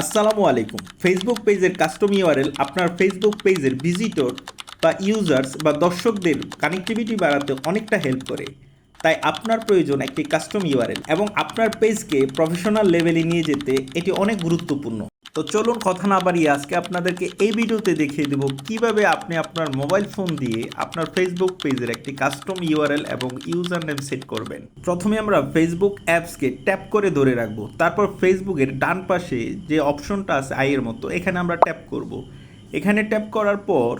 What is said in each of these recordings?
আসসালামু আলাইকুম। ফেসবুক পেজের কাস্টম ইউআরএল আপনার ফেসবুক পেজের ভিজিটর বা ইউজার্স বা দর্শকদের কানেক্টিভিটি বাড়াতে অনেকটা হেল্প করে। তাই আপনার প্রয়োজন একটি কাস্টম ইউআরএল এবং আপনার পেজকে প্রফেশনাল লেভেলে নিয়ে যেতে এটি অনেক গুরুত্বপূর্ণ। তো চলুন কথা না বাড়িয়ে আজকে আপনাদেরকে এই ভিডিওতে দেখিয়ে দেব কীভাবে আপনি আপনার মোবাইল ফোন দিয়ে আপনার ফেসবুক পেজের একটি কাস্টম ইউআরএল এবং ইউজার নেম সেট করবেন। প্রথমে আমরা ফেসবুক অ্যাপসকে ট্যাপ করে ধরে রাখব। তারপর ফেসবুকের ডান পাশে যে অপশনটা আছে আইয়ের মতো, এখানে আমরা ট্যাপ করব। এখানে ট্যাপ করার পর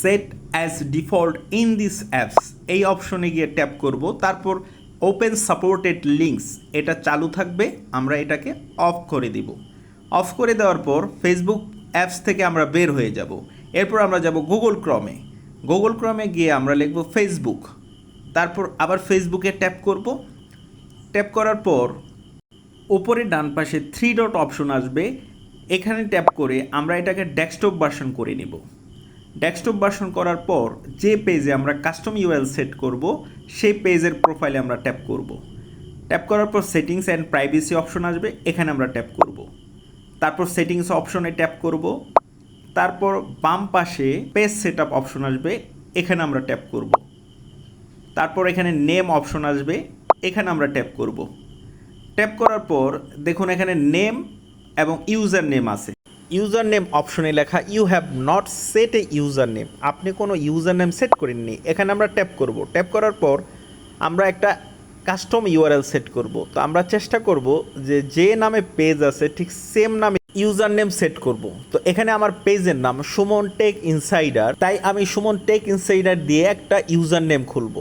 set as default in this apps এই অপশনে গিয়ে ট্যাপ করব। তারপর ওপেন সাপোর্টেড লিঙ্কস এটা চালু থাকবে, আমরা এটাকে অফ করে দিব। অফ করে দেওয়ার পর ফেসবুক অ্যাপস থেকে আমরা বের হয়ে যাব। এরপর আমরা যাব গুগল ক্রমে গুগল ক্রমে গিয়ে আমরা লিখব ফেসবুক তারপর আবার ফেসবুকে ট্যাপ করব। ট্যাপ করার পর ওপরে ডান পাশে থ্রি ডট অপশন আসবে। এখানে ট্যাপ করে আমরা এটাকে ডেস্কটপ ভার্সন করে নেব। ডেস্কটপ ভার্সন করার পর যে পেজে আমরা কাস্টম ইউএল সেট করব, সেই পেজের প্রোফাইলে আমরা ট্যাপ করব। ট্যাপ করার পর সেটিংস অ্যান্ড প্রাইভেসি অপশন আসবে। এখানে আমরা ট্যাপ করব। তারপর সেটিংস অপশনে ট্যাপ করব। তারপর বাম পাশে পেজ সেট আপ অপশন আসবে, এখানে আমরা ট্যাপ করব। তারপর এখানে নেম অপশন আসবে, এখানে আমরা ট্যাপ করব। ট্যাপ করার পর দেখুন এখানে নেম এবং ইউজার নেম আছে। ইউজার নেম অপশনে লেখা you have not set a username আপনি কোনো ইউজার নেম সেট করেননি, এখানে আমরা ট্যাপ করব। ট্যাপ করার পর আমরা একটা কাস্টম ইউআরএল সেট করব। তো আমরা চেষ্টা করব যে যে নামে পেজ আছে ঠিক সেম নামে ইউজার নেম সেট করব। তো এখানে আমার পেজের নাম সুমন টেক ইনসাইডার তাই আমি সুমন টেক ইনসাইডার দিয়ে একটা ইউজার নেম খুলব।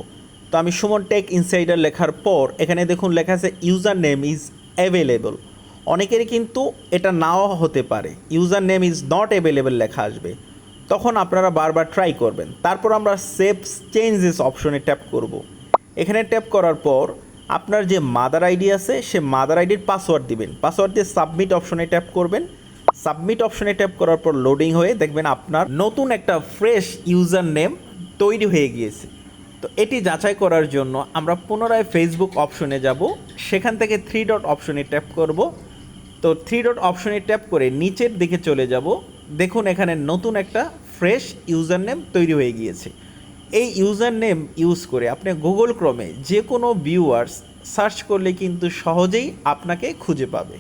তো আমি সুমন টেক ইনসাইডার লেখার পর এখানে দেখুন লেখা আছে ইউজার নেম ইজ অ্যাভেলেবল অনেকেরই কিন্তু এটা নাও হতে পারে। User name is not available লেখা আসবে। তখন আপনারা বারবার ট্রাই করবেন। তারপর আমরা সেভ চেঞ্জেস অপশনে ট্যাপ করব। এখানে ট্যাপ করার পর আপনার যে মাদার আইডি আছে, সে মাদার আইডির পাসওয়ার্ড দিবেন। পাসওয়ার্ড দিয়ে সাবমিট অপশনে ট্যাপ করবেন। সাবমিট অপশনে ট্যাপ করার পর লোডিং হয়ে দেখবেন আপনার নতুন একটা ফ্রেশ ইউজার নেম তৈরি হয়ে গিয়েছে। তো এটি যাচাই করার জন্য আমরা পুনরায় ফেসবুক অপশনে যাব। সেখান থেকে থ্রি ডট অপশনে ট্যাপ করব। তো থ্রি ডট অপশনে ট্যাপ করে নিচের দিকে চলে যাব। দেখুন এখানে নতুন একটা ফ্রেশ ইউজার নেম তৈরি হয়ে গিয়েছে। এই ইউজার নেম ইউজ করে আপনি গুগল ক্রমে যে কোনো ভিউয়ার্স সার্চ করলে কিন্তু সহজেই আপনাকে খুঁজে পাবে।